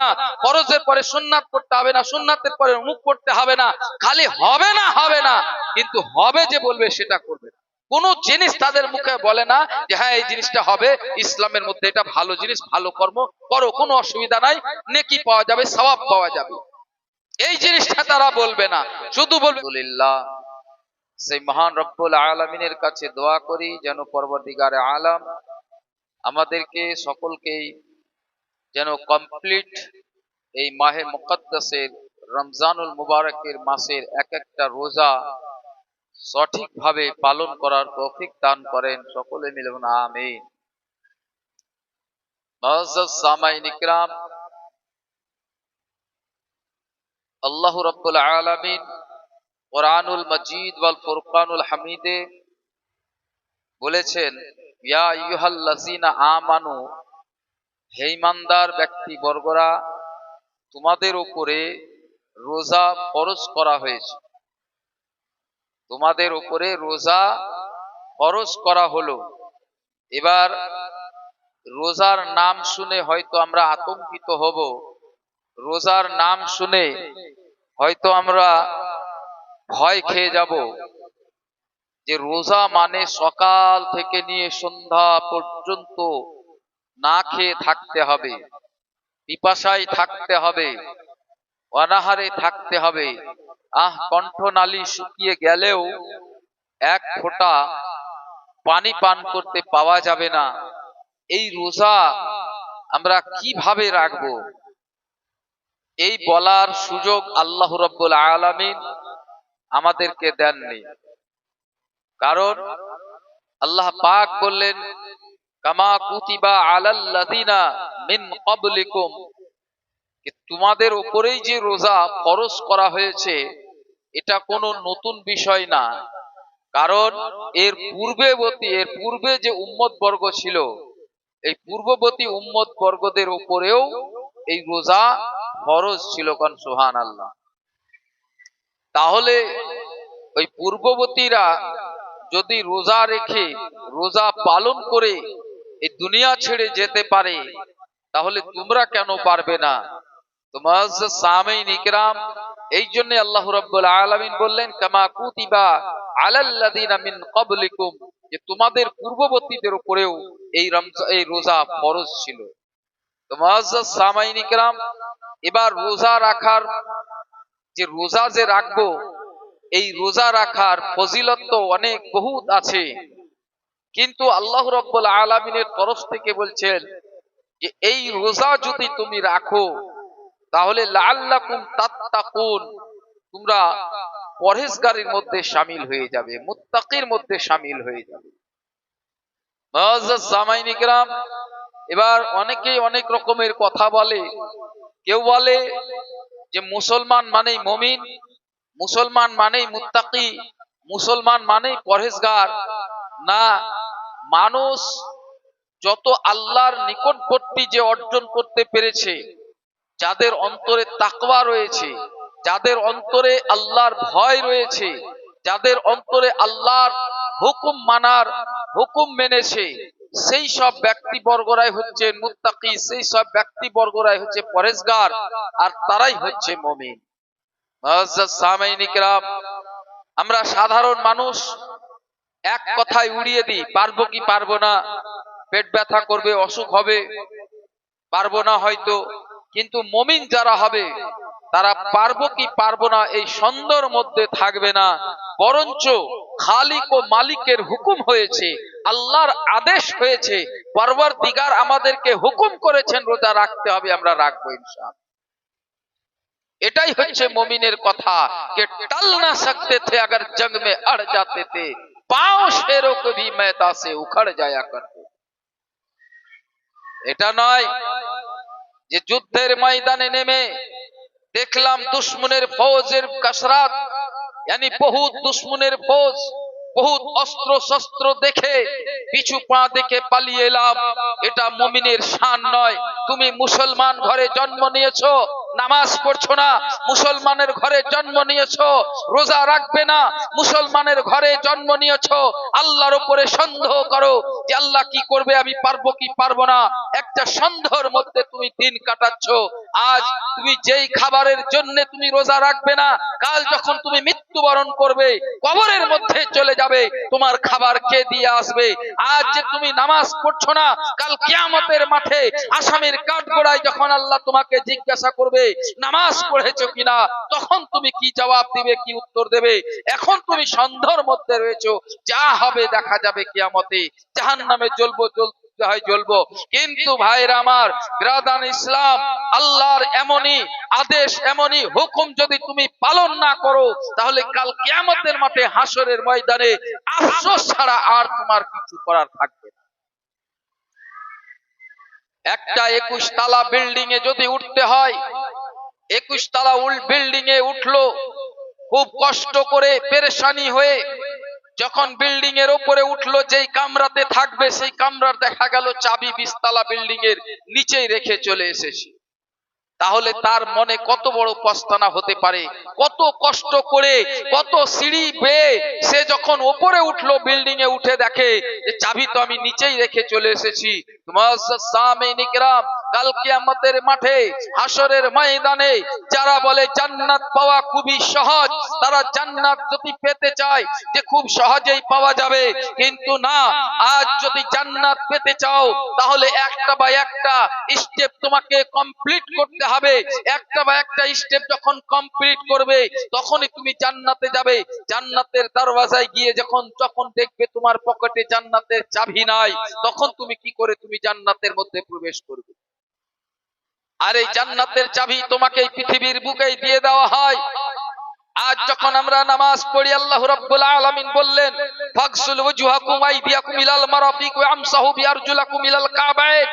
না। ফরজের পরে হবে না পরে হবে না। খালি হবে না হবে না। কিন্তু হবে যে বলবে সেটা করবে। কোনো জিনিস তাদের মুখে বলে না যে হ্যাঁ এই জিনিসটা হবে, ইসলামের মধ্যে এটা ভালো জিনিস, ভালো কর্ম করো, কোনো অসুবিধা নাই, নেকি পাওয়া যাবে পাওয়া যাবে। এই জিনিসটা তারা বলবে না। শুধু বলবে সেই মহান রব্বুল আলমিনের কাছে দোয়া করি, যেন পরবর্তীকারে আলাম আমাদেরকে, সকলকেই যেন কমপ্লিট এই মাহে মুকদ্দাসের রমজানুল মুবারকের মাসের এক একটা রোজা সঠিকভাবে পালন করার তৌফিক দান করেন সকলে মিলে আমিন। ইকরাম, আল্লাহ রাব্বুল আলামিন কোরআনুল মজিদ ওয়াল ফুরকানুল হামিদে বলেছেন, ইয়া আইয়ুহাল্লাযিনা আমানু হে ইমানদার ব্যক্তি বর্গরা, তোমাদের উপরে রোজা ফরজ করা হয়েছে। তোমাদের উপরে রোজা ফরজ করা হলো। এবার রোজার নাম শুনে হয়তো আমরা আতঙ্কিত হব। রোজার নাম শুনে হয়তো আমরা ভয় খেয়ে যাব যে রোজা মানে সকাল থেকে নিয়ে সন্ধ্যা পর্যন্ত না খেয়ে থাকতে হবে। পিপাসায় থাকতে হবে। অনাহারে থাকতে হবে। আহ, কণ্ঠনালী শুকিয়ে গেলেও এক ফোঁটা পানি পান করতে পাওয়া যাবে না। এই রোজা আমরা কীভাবে রাখব? এই বলার সুযোগ আল্লাহ রব্বুল আলামিন আমাদেরকে দেননি। কারণ আল্লাহ পাক বললেন কামা কুতিবা আলাল্লাযিনা মিন ক্বাবলিকুম। যে তোমাদের উপরেই যে রোজা ফরজ করা হয়েছে, এটা কোনো নতুন বিষয় না। কারণ এর পূর্বেবর্তী, এর পূর্বে যে উম্মত বর্গ ছিল, এই পূর্ববর্তী উম্মত বর্গদের উপরেও এই রোজা ফরজ ছিল কারণ সোহান আল্লাহ তাহলে ওই পূর্ববর্তীরা যদি রোজা রেখে, রোজা পালন করে এই দুনিয়া ছেড়ে যেতে পারে, তাহলে তোমরা কেন পারবে না? এই জন্য আল্লাহ বললেন তোমাদের পূর্ববর্তীদের উপরেও এই এই রোজা ফরজ ছিল। এবার রোজা রাখার, যে রোজা যে রাখব, এই রোজা রাখার ফজিলত অনেক বহুত আছে। কিন্তু আল্লাহ রব্বুল আলমিনের তরফ থেকে বলছেন যে, এই রোজা যদি তুমি রাখো, তাহলে লাল্লাকুম তাত্তাকুন, তোমরা পরহেজগারের মধ্যে সামিল হয়ে যাবে, মুত্তাকির মধ্যে সামিল হয়ে যাবে। ইকরাম এবার অনেকেই অনেক রকমের কথা বলে। কেউ বলে যে, মুসলমান মানেই মমিন, মুসলমান মানেই মুত্তাকি, মুসলমান মানেই পরহেজগার। না মানুষ যত আল্লাহর নিকটবর্তী যে অর্জন করতে পেরেছে, যাদের অন্তরে তাকওয়া রয়েছে, যাদের অন্তরে আল্লাহর ভয় রয়েছে, যাদের অন্তরে আল্লাহর হুকুম মানার হুকুম মেনেছে, সেই সব ব্যক্তি বর্গরাই হচ্ছে মুত্তাকি, সেই সব ব্যক্তি বর্গরাই হচ্ছে পরেজগার আর তারাই হচ্ছে মমিন। আমরা সাধারণ মানুষ এক কথায় উড়িয়ে দিই, পারব কি পারব না? পেট ব্যথা করবে, অসুখ হবে, পারব না হয়তো। কিন্তু মমিন যারা হবে, তারা পারব কি পারব না এই সন্দর মধ্যে থাকবে না। বরঞ্চ খালিক ও মালিকের হুকুম হয়েছে, আল্লাহর আদেশ হয়েছে পরবর দিগার আমাদেরকে হুকুম করেছেন, রোজা রাখতে হবে, আমরা রাখব ইনশাল এটাই হচ্ছে মমিনের কথা, কে টাল না সকতে থে আগর জং মে আড় জাতে থে পাও সেরও কবি মেতাসে উখড় যায়া করবে এটা নয় যে যুদ্ধের ময়দানে নেমে দেখলাম দুশ্মনের ফৌজের কাসরাত, ইয়ানি বহুত দুশ্মনের ফৌজ, বহুত অস্ত্র শস্ত্র দেখে পিছু পা দেখে পালিয়ে এলাম। এটা মুমিনের শান নয়। তুমি মুসলমান ঘরে জন্ম নিয়েছো। নামাজ পড়ছো না, মুসলমানের ঘরে জন্ম নিয়েছো, রোজা রাখবে না, মুসলমানের ঘরে জন্ম নিয়েছো, আল্লাহর উপরে সন্দেহ করো যে আল্লাহ কি করবে, আমি পারব কি পারব না। একটা সন্দেহের মধ্যে তুমি দিন কাটাচ্ছ। আজ তুমি যেই খাবারের জন্য তুমি রোজা রাখবে না, কাল যখন তুমি মৃত্যুবরণ করবে, কবরের মধ্যে চলে যাবে, তোমার খাবার কে দিয়ে আসবে? আজ যে তুমি নামাজ পড়ছো না, কাল কিয়ামতের মাঠে আসামির কাঠগোড়ায় যখন আল্লাহ তোমাকে জিজ্ঞাসা করবে নামাজ পড়েছো কিনা? তখন তুমি কি জবাব দিবে, কি উত্তর দেবে? এখন তুমি সন্দেহের মধ্যে রয়েছো, যা হবে দেখা যাবে কিয়ামতে। জাহান নামে জ্বলবো। হয় কিন্তু ভাইরা আমার গ্রাদান ইসলাম, আল্লাহর এমনই আদেশ, এমনই হুকুম যদি তুমি পালন না করো, তাহলে কাল কিয়ামতের মাঠে হাসরের ময়দানে আফসোস ছাড়া আর তোমার কিছু করার থাকবে একটা একুশ তালা বিল্ডিং এ যদি উঠতে হয় একুশ তালা উল বিল্ডিং এ উঠল, খুব কষ্ট করে পেরেশানি হয়ে যখন বিল্ডিং এর উপরে উঠল, যেই কামরাতে থাকবে, সেই কামরার দেখা গেল চাবি বিস্তালা বিল্ডিং এর নিচেই রেখে চলে এসেছে। তাহলে তার মনে কত বড় পস্তানা হতে পারে? কত কষ্ট করে, কত সিঁড়ি বেয়ে সে যখন ওপরে উঠল বিল্ডিং এ উঠে দেখে যে, চাবি তো আমি নিচেই রেখে চলে এসেছি। কাল কিয়ামতের মাঠে হাসরের ময়দানে যারা বলে জান্নাত পাওয়া খুবই সহজ, তারা জান্নাত যদি পেতে চায় যে খুব সহজেই পাওয়া যাবে। কিন্তু না, আজ যদি জান্নাত পেতে চাও, তাহলে একটা বা একটা স্টেপ তোমাকে কমপ্লিট করতে হবে। একটা বা একটা স্টেপ যখন কমপ্লিট করবে, তখনই তুমি জান্নাতে যাবে। জান্নাতের দরওয়াজায় গিয়ে যখন যখন দেখবে তোমার পকেটে জান্নাতের চাবি নাই, তখন তুমি কি করে তুমি জান্নাতের মধ্যে প্রবেশ করবে? আর এই জান্নাতের চাবি তোমাকে এই পৃথিবীর বুকেই দিয়ে দেওয়া হয়। আজ যখন আমরা নামাজ পড়ি আল্লাহ রাব্বুল আলামিন বললেন ফাগসুল ওয়াজহাকুম আইদিয়াকুম ইলাল মারাফিক ওয়া আমসাহু বিআরজুলাকুম ইলাল কাবাইন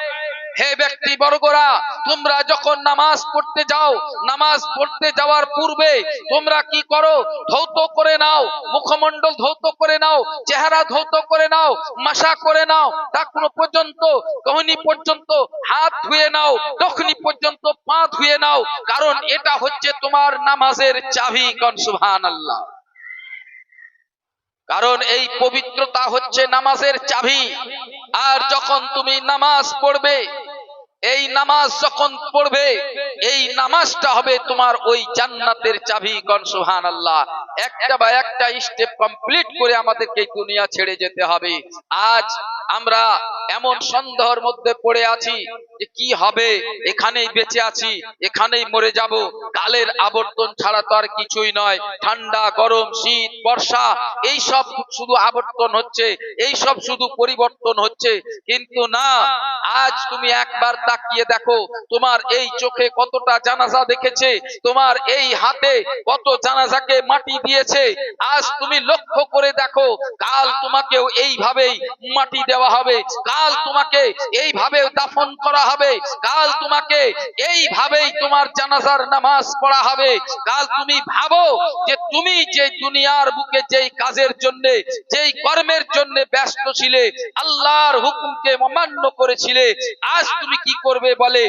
হে ব্যক্তি বর্গরা তোমরা যখন নামাজ পড়তে যাও, নামাজ পড়তে যাওয়ার পূর্বে তোমরা কি করো? ধৌত করে নাও, মুখমণ্ডল ধৌত করে নাও, চেহারা ধৌত করে নাও মাসা করে নাও টাকনো পর্যন্ত, কহনি পর্যন্ত হাত ধুয়ে নাও, দখনি পর্যন্ত পা ধুয়ে নাও, কারণ এটা হচ্ছে তোমার নামাজের চাবি কন সুবহানাল্লাহ। কারণ এই পবিত্রতা হচ্ছে নামাজের চাবি। আর যখন তুমি নামাজ পড়বে এই নামাজ যখন পড়বে, এই নামাজটা হবে তোমার ওই জান্নাতের চাবি গণ সুহান আল্লাহ একটা বা একটা স্টেপ কমপ্লিট করে আমাদেরকে দুনিয়া ছেড়ে যেতে হবে। আজ আমরা এমন সন্দেহের মধ্যে পড়ে আছি কি হবে, এখানেই বেঁচে আছি, এখানেই মরে যাব। কালের আবর্তন ছাড়া তো আর কিছুই নয়। ঠান্ডা, গরম, শীত, বর্ষা, এই সব শুধু আবর্তন হচ্ছে, এই সব শুধু পরিবর্তন হচ্ছে। কিন্তু না, আজ তুমি একবার তাকিয়ে দেখো, তোমার এই চোখে কতটা জানাজা দেখেছে, তোমার এই হাতে কত জানাজাকে মাটি দিয়েছে। আজ তুমি লক্ষ্য করে দেখো, কাল তোমাকেও এইভাবেই মাটি দেওয়া হবে, কাল তোমাকে এইভাবে দাফন করা হবে, কাল তোমাকে এইভাবেই তোমার জানাজার নামাজ পড়া হবে। কাল তুমি ভাবো যে তুমি যে দুনিয়ার বুকে যেই কাজের জন্য, যেই কর্মের জন্য ব্যস্ত ছিলে, আল্লাহর হুকুমকে অমান্য করেছিলে, আজ তুমি কি করবে বলে,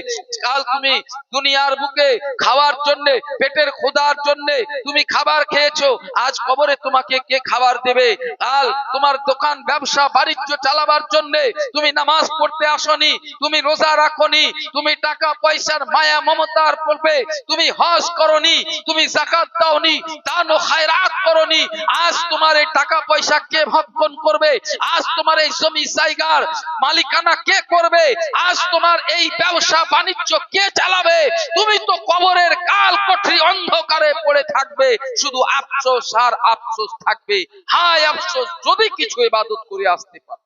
কাল তুমি দুনিয়ার বুকে খাওয়ার জন্য, পেটের খোদার জন্য তুমি খাবার খেয়েছো, আজ কবরে তোমাকে কে খাবার দেবে? কাল তোমার দোকান, ব্যবসা, বাণিজ্য চালাবার জন্য তুমি নামাজ পড়তে আসনি, তুমি রোজা রাখনি, তুমি টাকা পয়সার মায়া মমতার পড়বে তুমি হজ করনি, তুমি জাকাত দাওনি, দান ও খায়রাত করনি, আজ তোমার এই টাকা পয়সা কে ভক্ষণ করবে? আজ তোমার এই জমি জায়গার মালিকানা কে করবে? আজ তোমার এই ব্যবসা বাণিজ্য কে চালাবে? তুমি তো কবরের কাল কঠি অন্ধকারে পড়ে থাকবে। শুধু আফসোস আর আফসোস থাকবে। হায় আফসোস, যদি কিছু ইবাদত করে আসতে পারে।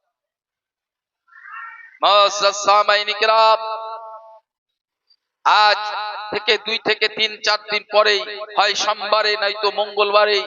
আজ থেকে দুই থেকে তিন, চার দিন পরেই হয় সোমবারে, নয়তো মঙ্গলবারে।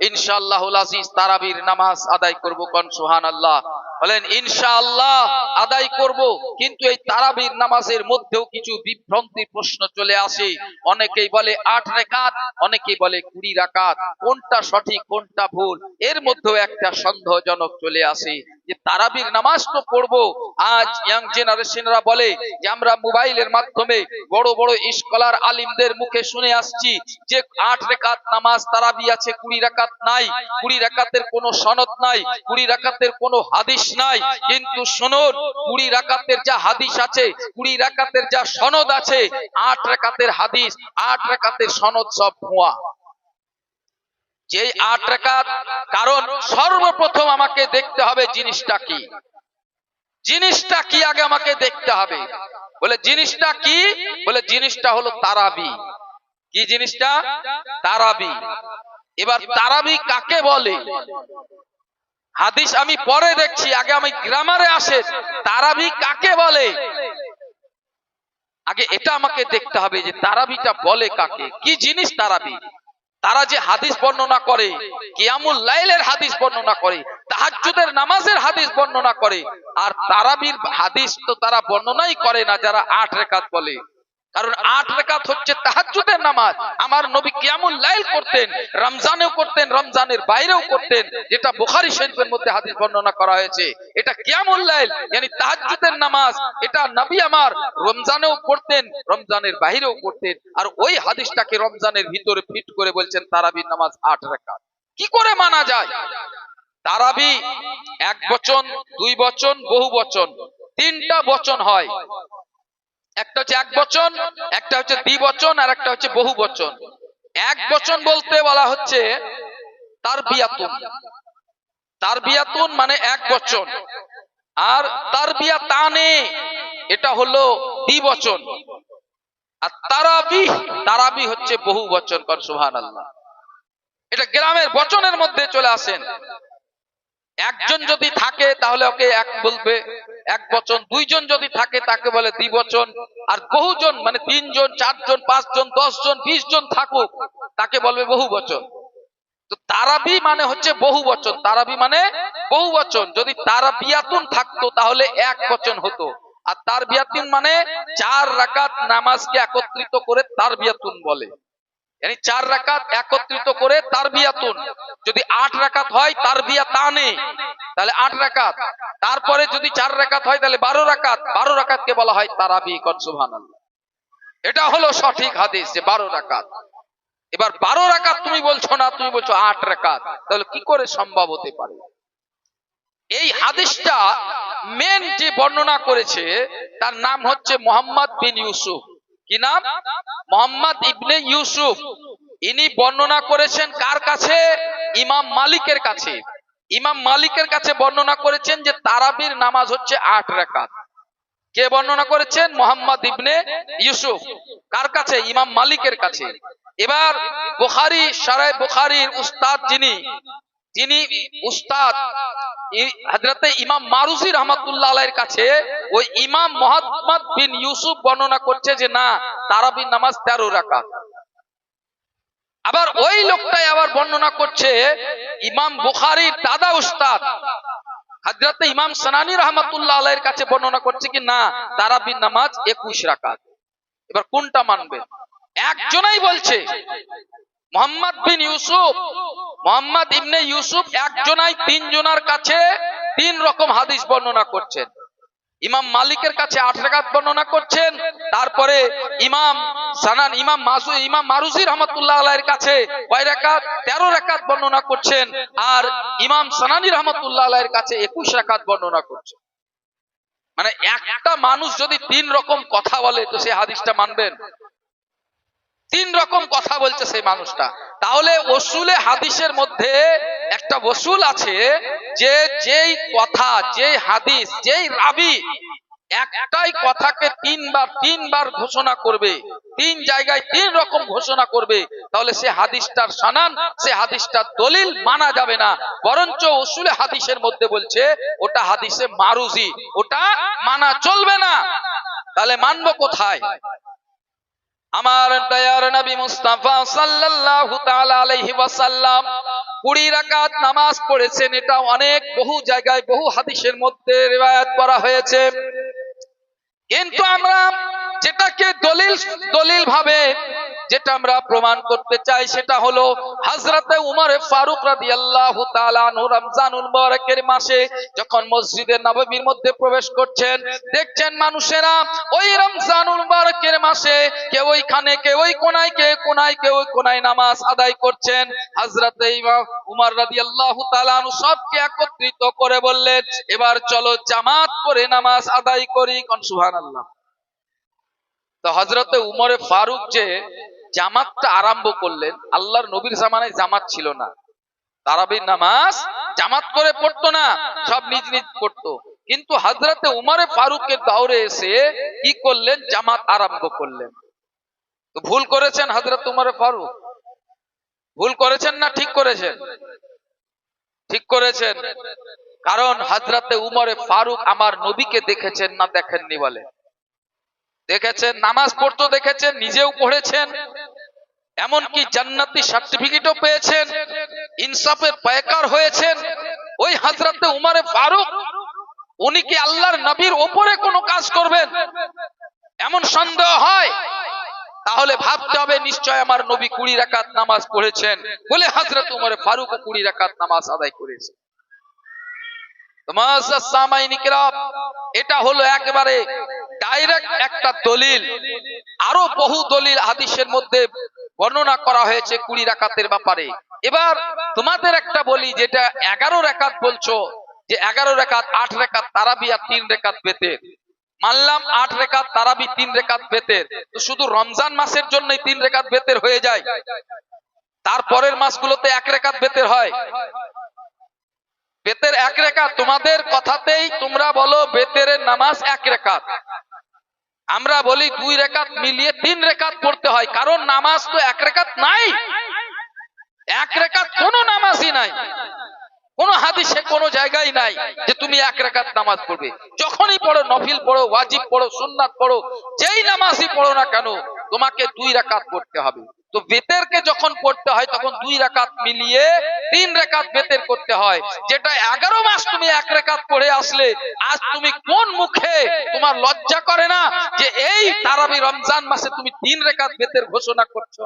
ইনশাআল্লাহ আজিজ তারাবির নামাজ আদায় করব কন? সুহান আল্লাহ বলেন, ইনশাআল্লাহ আদায় করব। কিন্তু এই তারাবির নামাজের মধ্যেও কিছু বিভ্রান্তি প্রশ্ন চলে আসে। অনেকেই বলে আট রেখাত, অনেকেই বলে কুড়ি রাকাত। কোনটা সঠিক, কোনটা ভুল? এর মধ্যেও একটা সন্দেহজনক চলে আসে যে তারাবির নামাজ তো পড়ব। আজ ইয়াং জেনারেশনরা বলে যে আমরা মোবাইলের মাধ্যমে বড় বড় স্কলার আলিমদের মুখে শুনে আসছি যে আট রেখাত নামাজ তারাবি আছে, কুড়ি রাকাত নাই। কুড়ি রাকাতের কোনো সনদ নাই, কুড়ি রাকাতের কোনো হাদিস নাই, কিন্তু শুনুন, কুড়ি রাকাতের যা হাদিস আছে, কুড়ি রাকাতের যা সনদ আছে, আট রাকাতের হাদিস, আট রাকাতের সনদ সব ভুয়া। যে আট রাকাত, কারণ সর্বপ্রথম আমাকে দেখতে হবে জিনিসটা কি? জিনিসটা কি আগে আমাকে দেখতে হবে? বলে, জিনিসটা কি? বলে, জিনিসটা হলো তারাবি। কি জিনিসটা? তারাবি। এবার তারাবি কাকে বলে? হাদিস আমি পরে দেখছি, আগে আমি গ্রামারে আসে, তারাবি কাকে বলে? আগে এটা আমাকে দেখতে হবে যে তারাবিটা বলে কাকে, কি জিনিস তারাবি? তারা যে হাদিস বর্ণনা করে, কিয়ামুল লাইলের হাদিস বর্ণনা করে, তাহাজ্জুদের নামাজের হাদিস বর্ণনা করে, আর তারাবির হাদিস তো তারা বর্ণনাই করে না, যারা আট রেখাত বলে। কারণ আট রেখাত হচ্ছে তাহাজ্জুদের নামাজ। আমার নবী কিয়ামুল লাইল করতেন, রমজানেও করতেন, রমজানের বাইরেও করতেন, যেটা বুখারী শরীফের মধ্যে হাদিস বর্ণনা করা হয়েছে। এটা কিয়ামুল লাইল yani তাহাজ্জুদের নামাজ, এটা নবী আমার রমজানেও পড়তেন, রমজানের বাইরেও করতেন আর ওই হাদিসটাকে রমজানের ভিতরে ফিট করে বলছেন তারাবির নামাজ আট রেখাত। কি করে মানা যায়? তারাবি এক বচন, দুই বচন, বহু বচন, তিনটা বচন হয়। একটা হচ্ছে এক বচন, একটা হচ্ছে দ্বিবচন আর একটা হচ্ছে বহু বচন। এক বচন বলতে বলা হচ্ছে তার বিয়াতুন। তার বিয়াতুন মানে এক বচন। আর তার বিয়া তানে এটা হলো দ্বিবচন আর তারাবি তারাবি হচ্ছে বহু বচন কর সুহান আল্লাহ এটা গ্রামের বচনের মধ্যে চলে আসেন। একজন যদি থাকে, তাহলে ওকে এক বলবে। এক বচন, দুইজন যদি থাকে তাকে বলে দ্বিবচন। আর বহুজন মানে তিনজন, চারজন, পাঁচজন দশ জন বিশ জন থাকুক, তাকে বলবে বহু বচন তো তারাবি মানে হচ্ছে বহু বচন তারাবি মানে বহু বচন যদি তারা বিয়াতুন থাকতো, তাহলে এক বচন হতো। আর তার বিয়াতুন মানে চার রাকাত নামাজকে একত্রিত করে তার বিয়াতুন বলে। Yani চার রাকাত একত্রিত করে তার বিয়াতুন যদি আট রাকাত হয় তার বিয়া তানে তাহলে আট রাকাত তারপরে যদি চার রাকাত হয় তাহলে বারো রাকাত বারো রাকাতকে বলা হয় তারাবি সুবহানাল্লাহ। এটা হলো সঠিক হাদিস যে বারো রাকাত। এবার বারো রাকাত তুমি বলছো না, তুমি বলছো আট রাকাত। তাহলে কি করে সম্ভব হতে পারে? এই হাদিসটা মেন যে বর্ণনা করেছে, তার নাম হচ্ছে মোহাম্মদ বিন ইউসুফ। কি নাম? মোহাম্মদ ইবনে ইউসুফ। ইনি বর্ণনা করেছেন কার কাছে? ইমাম মালিকের কাছে। ইমাম মালিকের কাছে বর্ণনা করেছেন যে তারাবির নামাজ হচ্ছে আট রাকাত। কে বর্ণনা করেছেন? মোহাম্মদ ইবনে ইউসুফ। কার কাছে? ইমাম মালিকের কাছে। এবার বুখারি সারাই বুখারির উস্তাদ যিনি যিনি উস্তাদ হজরতে ইমাম মারুজি রহমতুল্লাহ আলাইয়ের কাছে ওই ইমাম মোহাম্মদ বিন ইউসুফ বর্ণনা করছে যে না তারাবির নামাজ তেরো রাকাত। আবার ওই লোকটাই আবার বর্ণনা করছে, ইমাম বুখারির দাদা উস্তাদ। হাজরাতে ইমাম সানানি রহমতুল্লাহ আলাইয়ের কাছে বর্ণনা করছে কি না তারাবির নামাজ একুশ রাকাত। এবার কোনটা মানবে? একজনাই বলছে মোহাম্মদ বিন ইউসুফ। মোহাম্মদ ইবনে ইউসুফ একজনাই তিনজনার কাছে তিন রকম হাদিস বর্ণনা করছেন। ইমাম মালিকের কাছে আট রাকাত বর্ণনা করছেন। তারপরে ইমাম সানান, ইমাম মাসু, ইমাম মারুজি রহমতুল্লাহ আলাইয়ের কাছে কয় রেখাত তেরো রেখাত বর্ণনা করছেন। আর ইমাম সানানি রহমতুল্লাহ আলাইয়ের কাছে একুশ রেখাত বর্ণনা করছেন। মানে একটা মানুষ যদি তিন রকম কথা বলে, তো সে হাদিসটা মানবেন? তিন রকম কথা বলছে সেই মানুষটা। তাহলে ওসুলে হাদিসের মধ্যে একটা ওসুল আছে যে যেই কথা, যেই হাদিস, যেই রাবি একটাই কথাকে তিনবার তিনবার ঘোষণা করবে। তিন জায়গায় তিন রকম ঘোষণা করবে। তাহলে সে হাদিসটার সানান, সে হাদিসটার দলিল মানা যাবে না। বরঞ্চ ওসুলে হাদিসের মধ্যে বলছে, ওটা হাদিসে মারুজি, ওটা মানা চলবে না। তাহলে মানবো কোথায়? আমার দয়ার নবী মুস্তাফা সাল্লাল্লাহু তাআলা আলাইহি ওয়াসাল্লাম কুড়ি রাকাত নামাজ পড়েছেন। এটা অনেক বহু জায়গায় বহু হাদিসের মধ্যে রিওয়ায়াত করা হয়েছে। কিন্তু আমরা যেটাকে দলিল দলিল ভাবে যেটা আমরা প্রমাণ করতে চাই সেটা হলো হযরতে উমর ফারুক তাআলা আনহু রমজানুল মুবারকের মাসে যখন মসজিদে নববীর মধ্যে প্রবেশ করছেন, দেখছেন মানুষেরা ওই রমজানুল মুবারকের মাসে কেউ ওইখানে, কেউ ওই কোনায় কে কোনায়, কেউ ওই কোনায় নামাজ আদায় করছেন। ইমাম উমর রাদিয়াল্লাহু তাআলা আনহু সবকে একত্রিত করে বললেন, এবার চলো জামাত করে নামাজ আদায় করি। কোন সুবহানাল্লাহ। তো হজরতে উমরে ফারুক যে জামাতটা আরম্ভ করলেন, আল্লাহর নবীর জামানায় জামাত ছিল না। তারাবির নামাজ জামাত করে পড়তো না, সব নিজ নিজ পড়তো। কিন্তু হজরতে উমরে ফারুকের দাওরে এসে কি করলেন? জামাত আরম্ভ করলেন। তো ভুল করেছেন হজরত উমরে ফারুক। ভুল করেছেন না ঠিক করেছেন? ঠিক করেছেন। কারণ হজরতে উমরে ফারুক আমার নবীকে দেখেছেন না দেখেননি বলে। দেখেছেন, নামাজ পড়তো দেখেছেন, নিজেও পড়েছেন। এমনকি জান্নাতি সার্টিফিকেটও পেয়েছেন, ইনসাফের পায়কার হয়েছেন। ওই হাজরাতে উমারে ফারুক, উনি কি আল্লাহর নবীর ওপরে কোনো কাজ করবেন? এমন সন্দেহ হয়? তাহলে ভাবতে হবে, নিশ্চয় আমার নবী কুড়ি রাকাত নামাজ পড়েছেন। বলে হাজরত উমরে ফারুক কুড়ি রাকাত নামাজ আদায় করেছে। এটা হলো একেবারে ডাইরেক্ট একটা দলিল। আরও বহু দলিল হাদিসের মধ্যে বর্ণনা করা হয়েছে কুড়ি রাকাতের ব্যাপারে। এবার তোমাদের একটা বলি, যেটা এগারো রেখাত বলছো, যে এগারো রেখাত আট রেখাত তারাবি আর তিন রেখাত বেতের। মানলাম আট রেখাত তারাবি, তিন রেখাত বেতের। তো শুধু রমজান মাসের জন্যই তিন রেখাত বেতের হয়ে যায়। তারপরের মাসগুলোতে এক রেখাত বেতের হয়। বেতের এক রেখাত তোমাদের কথাতেই তোমরা বলো বেতের নামাজ এক রেখাত আমরা বলি দুই রেখাত মিলিয়ে তিন রেখাত পড়তে হয়, কারণ নামাজ তো এক রেখাত নাই। এক রেখাত কোনো নামাজই নাই। কোন হাদিসে কোনো জায়গায় নাই যে তুমি এক রেখাত নামাজ পড়বে। যখনই পড়ো, নফিল পড়ো, ওয়াজিব পড়ো, সুন্নাত পড়ো, যেই নামাজই পড়ো না কেন তোমাকে দুই রাকাত পড়তে হবে। তো বেতেরকে যখন পড়তে হয়, তখন দুই রাকাত মিলিয়ে তিন রেখাত বেতের করতে হয়। যেটা এগারো মাস তুমি এক রেখাত পড়ে আসলে, আজ তুমি কোন মুখে তোমার লজ্জা করে না যে এই তারাবি রমজান মাসে তুমি তিন রেখাত বেতের ঘোষণা করছ?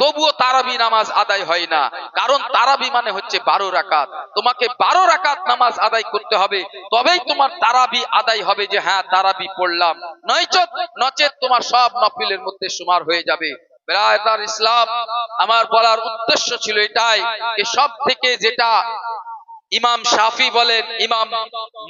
তবুও তারাবি নামাজ আদায় হয় না। কারণ তারাবি মানে হচ্ছে বারো রাকাত। তোমাকে বারো রাকাত নামাজ আদায় করতে হবে, তবেই তোমার তারাবি আদায় হবে যে হ্যাঁ তারাবি পড়লাম। নচেত তোমার সব নফিলের মধ্যে সুমার হয়ে যাবে। ইসলাম, আমার বলার উদ্দেশ্য ছিল এটাই যে সব থেকে যেটা ইমাম শাফি বলেন, ইমাম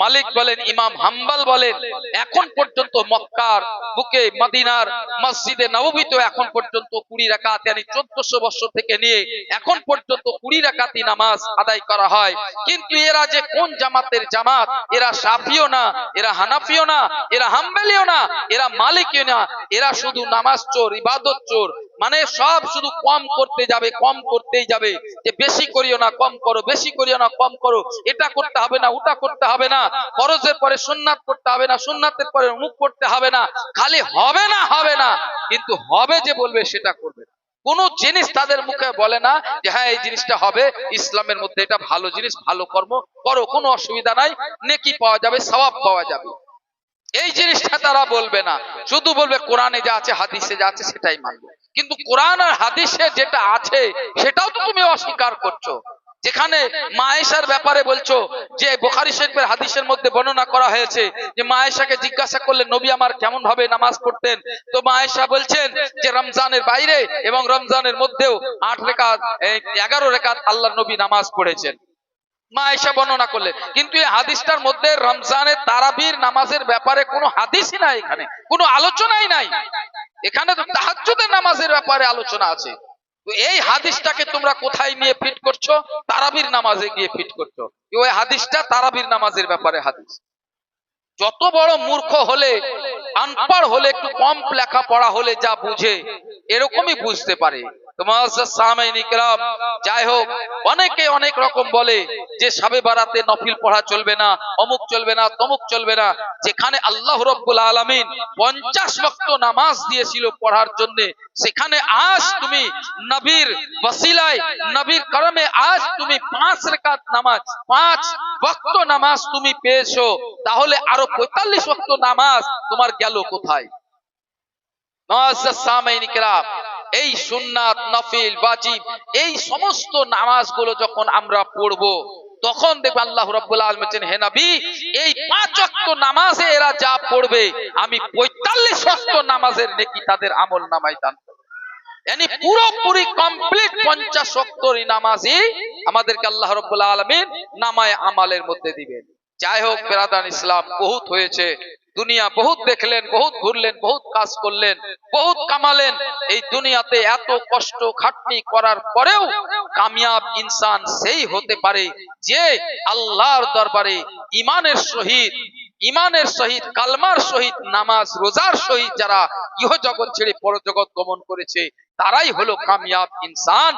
মালিক বলেন, ইমাম হাম্বাল বলেন এখন পর্যন্ত মক্কার বুকে মদিনার মসজিদে নববীতে এখন পর্যন্ত কুড়ি রাকাত yani চোদ্দশো বছর থেকে নিয়ে এখন পর্যন্ত কুড়ি রাকাতি নামাজ আদায় করা হয়। কিন্তু এরা যে কোন জামাতের জামাত, এরা শাফিও না, এরা হানাফিও না, এরা হাম্বেলিও না, এরা মালিকিও না, এরা শুধু নামাজ চোর, ইবাদত চোর। মানে সব শুধু কম করতে যাবে, কম করতেই যাবে। যে বেশি করিও না, কম করো, বেশি করিও না, কম করো, এটা করতে হবে না, ওটা করতে হবে না। ফরজের পরে সুন্নাত করতে হবে না সুন্নাতের পরে মুখ করতে হবে না, খালি হবে না হবে না। কিন্তু হবে যে বলবে, সেটা করবে। কোন জিনিস তাদের মুখে বলে না যে হ্যাঁ এই জিনিসটা হবে, ইসলামের মধ্যে এটা ভালো জিনিস, ভালো কর্ম, করো, কোনো অসুবিধা নাই, নেকি পাওয়া যাবে, সওয়াব পাওয়া যাবে। এই জিনিসটা তারা বলবে না। শুধু বলবে, কোরআনে যা আছে, হাদিসে যা আছে, সেটাই মানবে। কিন্তু কোরআন আর হাদিসে যেটা আছে, সেটাও তো তুমি অস্বীকার করছ। যেখানে মায়েশার ব্যাপারে বলছো, যে বোখারি শরীফের হাদিসের মধ্যে বর্ণনা করা হয়েছে যে মায়েশাকে জিজ্ঞাসা করলে, নবী আমার কেমন ভাবে নামাজ পড়তেন? তো মায়েশা বলছেন যে, রমজানের বাইরে এবং রমজানের মধ্যেও আট রেখাত এগারো রেখাত আল্লাহ নবী নামাজ পড়েছেন। মা এসে বর্ণনা করলেন কিন্তু এই হাদিসটার মধ্যে রমজানের তারাবির নামাজের ব্যাপারে কোনো হাদিসই নাই এখানে, কোনো আলোচনাই নাই। এখানে তো তাহাজ্জুদের নামাজের ব্যাপারে আলোচনা আছে। এই হাদিসটাকে তোমরা কোথায় নিয়ে ফিট করছ? তারাবির নামাজে গিয়ে ফিট করছ। ওই হাদিসটা তারাবির নামাজের ব্যাপারে হাদিস। যত বড় মূর্খ হলে আনপার হলে, একটু কম লেখা পড়া হলে যা বুঝে, এরকমই বুঝতে পারে। সেখানে আজ তুমি নবীর নবীর আজ তুমি পাঁচ রেখাত নামাজ, পাঁচ ওয়াক্ত নামাজ তুমি পেয়েছ। তাহলে আরও পঁয়তাল্লিশ ওয়াক্ত নামাজ তোমার গেল কোথায়? মুআজ্জাজ সামাইন কিরাম এই সুন্নাত নফিল ওয়াজিব এই সমস্ত নামাজগুলো যখন আমরা পড়ব, তখন দেখবে আল্লাহ রাব্বুল আলামিন বলছেন, হে নবী, এই পাঁচ ওয়াক্ত নামাজে এরা যা পড়বে, আমি 45 ওয়াক্ত নামাজের নেকি তাদের আমল নামায় দান বহুত দেখলেন, বহুত ঘুরলেন, বহুত কাজ করলেন, বহুত কামালেন এই দুনিয়াতে এত কষ্ট খাটনি করার পরেও কামিয়াব ইনসান সেই হতে পারে যে আল্লাহর দরবারে ইমানের সহিত ইমানের সহিত, কালমার সহিত, নামাজ, রোজার সহিত যারা ইহ জগৎ ছেড়ে পরজগৎ গমন করেছে, তারাই হলো কামিয়াব ইনসান।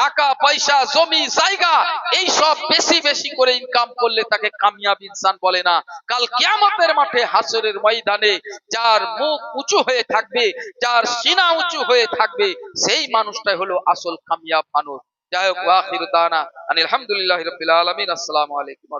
টাকা, পয়সা, জমি, জায়গা, এই সব বেশি বেশি করে ইনকাম করলে তাকে কামিয়াব ইনসান বলে না। কাল কিয়ামতের মাঠে হাসরের ময়দানে যার মুখ উঁচু হয়ে থাকবে, যার সিনা উঁচু হয়ে থাকবে, সেই মানুষটাই হলো আসল কামিয়াব মানুষ। যাই হোক দানা আলহামদুলিল্লাহ রাব্বিল আলামিন। আসসালামু আলাইকুম।